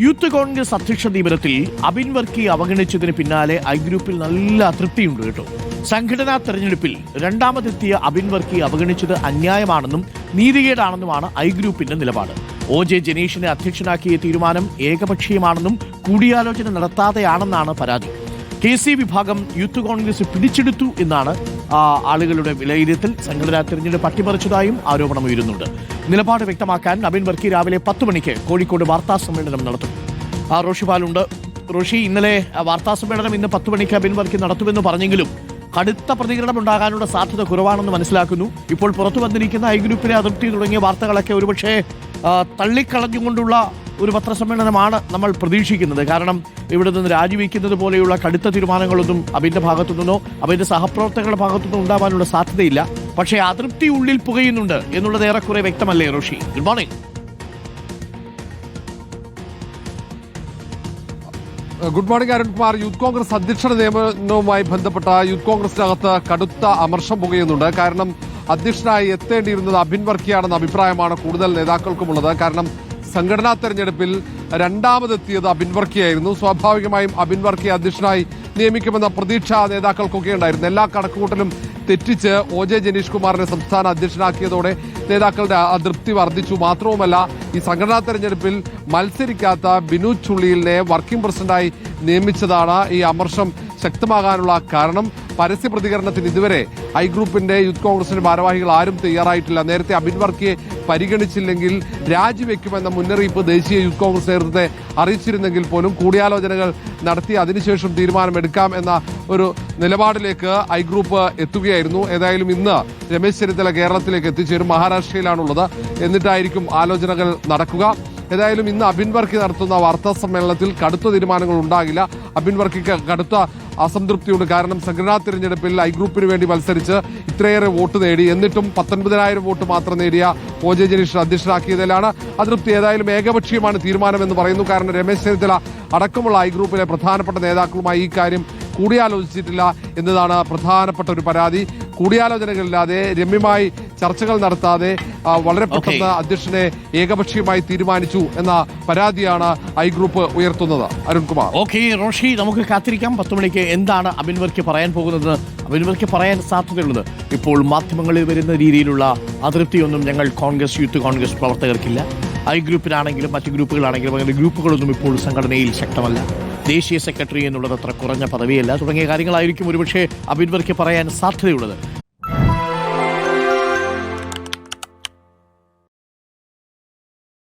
Youth Congress അധ്യക്ഷ നിയമനത്തിൽ അബിൻ വർക്കി അവഗണിച്ചതിന് പിന്നാലെ ഐ ഗ്രൂപ്പിൽ നല്ല അതൃപ്തിയുണ്ട് കേട്ടോ. സംഘടനാ തെരഞ്ഞെടുപ്പിൽ രണ്ടാമതെത്തിയ അബിൻ വർക്കി അവഗണിച്ചത് അന്യായമാണെന്നും നീതികേടാണെന്നുമാണ് ഐ ഗ്രൂപ്പിന്റെ നിലപാട്. ഒ ജെ ജനീഷിനെ അധ്യക്ഷനാക്കിയ തീരുമാനം ഏകപക്ഷീയമാണെന്നും കൂടിയാലോചന നടത്താതെയാണെന്നാണ് പരാതി. കെ സി വിഭാഗം യൂത്ത് കോൺഗ്രസ് പിടിച്ചെടുത്തു എന്നാണ് ആളുകളുടെ വിലയിരുത്തൽ. സംഘടനാ തെരഞ്ഞെടുപ്പ് അട്ടിമറിച്ചതായും ആരോപണം ഉയരുന്നുണ്ട് നിലപാട് വ്യക്തമാക്കാൻ നവീൻ വർക്കി രാവിലെ പത്ത് മണിക്ക് കോഴിക്കോട് വാർത്താ സമ്മേളനം നടത്തും. ആ റോഷി പാലുണ്ട് റോഷി ഇന്നലെ വാർത്താ സമ്മേളനം ഇന്ന് പത്ത് മണിക്ക് നബിൻ വർക്കി നടത്തുമെന്ന് പറഞ്ഞെങ്കിലും കടുത്ത പ്രതികരണം ഉണ്ടാകാനുള്ള സാധ്യത കുറവാണെന്ന് മനസ്സിലാക്കുന്നു. ഇപ്പോൾ പുറത്തു വന്നിരിക്കുന്ന ഐ ഗ്രൂപ്പിലെ അതിർത്തി തുടങ്ങിയ വാർത്തകളൊക്കെ ഒരുപക്ഷെ തള്ളിക്കളഞ്ഞുകൊണ്ടുള്ള ഒരു പത്രസമ്മേളനമാണ് നമ്മൾ പ്രതീക്ഷിക്കുന്നത്. കാരണം ഇവിടെ നിന്ന് രാജിവെക്കുന്നത് പോലെയുള്ള കടുത്ത തീരുമാനങ്ങളൊന്നും അബിന്റെ ഭാഗത്തു നിന്നോ അബിന്റെ സഹപ്രവർത്തകരുടെ ഭാഗത്തു നിന്നോ ഉണ്ടാവാനുള്ള സാധ്യതയില്ല. പക്ഷേ അതൃപ്തി ഉള്ളിൽ പുകയുന്നുണ്ട് എന്നുള്ളത് ഏറെക്കുറെ വ്യക്തമല്ലേ Roshi? Good morning good morning Arunkumar Youth Congress അധ്യക്ഷ നിയമനവുമായി ബന്ധപ്പെട്ട യൂത്ത് കോൺഗ്രസിനകത്ത് കടുത്ത അമർഷം പുകയുന്നുണ്ട്. കാരണം അധ്യക്ഷനായി എത്തേണ്ടിയിരുന്നത് അബിൻ വർക്കിയാണെന്ന അഭിപ്രായമാണ് കൂടുതൽ നേതാക്കൾക്കുമുള്ളത്. കാരണം സംഘടനാ തെരഞ്ഞെടുപ്പിൽ രണ്ടാമതെത്തിയത് അബിൻ വർക്കിയായിരുന്നു. സ്വാഭാവികമായും അബിൻ വർക്കിയെ അധ്യക്ഷനായി നിയമിക്കുമെന്ന പ്രതീക്ഷ നേതാക്കൾക്കൊക്കെ ഉണ്ടായിരുന്നു എല്ലാ കണക്കുകൂട്ടലും തെറ്റിച്ച് ഒ ജെ ജനീഷ് കുമാറിനെ സംസ്ഥാന അധ്യക്ഷനാക്കിയതോടെ നേതാക്കളുടെ അതൃപ്തി വർദ്ധിച്ചു. മാത്രവുമല്ല ഈ സംഘടനാ തെരഞ്ഞെടുപ്പിൽ മത്സരിക്കാത്ത ബിനു ചുള്ളിയിലിനെ വർക്കിംഗ് പ്രസിഡന്റായി നിയമിച്ചതാണ് ഈ അമർഷം. ശക്തമാകാനുള്ള കാരണം പരസ്യ പ്രതികരണത്തിന് ഇതുവരെ ഐ ഗ്രൂപ്പിന്റെ യൂത്ത് കോൺഗ്രസിന്റെ ഭാരവാഹികൾ ആരും തയ്യാറായിട്ടില്ല. നേരത്തെ അബിൻ വർക്കിയെ പരിഗണിച്ചില്ലെങ്കിൽ രാജിവെക്കുമെന്ന മുന്നറിയിപ്പ് ദേശീയ യൂത്ത് കോൺഗ്രസ് നേതൃത്വത്തെ അറിയിച്ചിരുന്നെങ്കിൽ പോലും കൂടിയാലോചനകൾ നടത്തി അതിനുശേഷം തീരുമാനമെടുക്കാം എന്ന ഒരു നിലപാടിലേക്ക് ഐ ഗ്രൂപ്പ് എത്തുകയായിരുന്നു. ഏതായാലും ഇന്ന് രമേശ് ചെന്നിത്തല കേരളത്തിലേക്ക് എത്തിച്ചേരും. മഹാരാഷ്ട്രയിലാണുള്ളത്. എന്നിട്ടായിരിക്കും ആലോചനകൾ നടക്കുക. ഏതായാലും ഇന്ന് അബിൻ വർക്കി നടത്തുന്ന വാർത്താ സമ്മേളനത്തിൽ കടുത്ത തീരുമാനങ്ങൾ ഉണ്ടാകില്ല. അബിൻ വർക്കിക്ക് കടുത്ത അസംതൃപ്തിയുണ്ട്. കാരണം സംഘടനാ തിരഞ്ഞെടുപ്പിൽ ഐ ഗ്രൂപ്പിന് വേണ്ടി മത്സരിച്ച് ഇത്രയേറെ വോട്ട് നേടി. എന്നിട്ടും പത്തൊൻപതിനായിരം വോട്ട് മാത്രം നേടിയ ഒ ജെ ജനീഷ് അധ്യക്ഷനാക്കിയതിലാണ് അതൃപ്തി. ഏതായാലും ഏകപക്ഷീയമാണ് തീരുമാനമെന്ന് പറയുന്നു. കാരണം രമേശ് ചെന്നിത്തല അടക്കമുള്ള ഐ ഗ്രൂപ്പിലെ പ്രധാനപ്പെട്ട നേതാക്കളുമായി ഈ കാര്യം കൂടിയാലോചിച്ചിട്ടില്ല എന്നതാണ് പ്രധാനപ്പെട്ട ഒരു പരാതി. കൂടിയാലോചനകളില്ലാതെ രമ്യമായി ചർച്ചകൾ നടത്താതെ വളരെ പെട്ടെന്ന് അധ്യക്ഷനെ ഏകപക്ഷീയമായി തീരുമാനിച്ചു എന്ന പരാതിയാണ് ഐ ഗ്രൂപ്പ് ഉയർത്തുന്നത്. അരുൺകുമാർ. ഓക്കെ റോഷി നമുക്ക് കാത്തിരിക്കാം. പത്ത് മണിക്ക് എന്താണ് അബിൻവർക്ക് പറയാൻ പോകുന്നത്? അബിൻവർക്ക് പറയാൻ സാധ്യതയുള്ളത്? ഇപ്പോൾ മാധ്യമങ്ങളിൽ വരുന്ന രീതിയിലുള്ള അതൃപ്തിയൊന്നും ഞങ്ങൾ കോൺഗ്രസ് യൂത്ത് കോൺഗ്രസ് പ്രവർത്തകർക്കില്ല. ഐ ഗ്രൂപ്പിലാണെങ്കിലും മറ്റ് ഗ്രൂപ്പുകളാണെങ്കിലും അങ്ങനെ ഗ്രൂപ്പുകളൊന്നും ഇപ്പോൾ സംഘടനയിൽ ശക്തമല്ല. ദേശീയ സെക്രട്ടറി എന്നുള്ളത് അത്ര കുറഞ്ഞ പദവിയല്ല. തുടങ്ങിയ കാര്യങ്ങളായിരിക്കും ഒരുപക്ഷെ അബിൻവർക്ക് പറയാൻ സാധ്യതയുള്ളത്.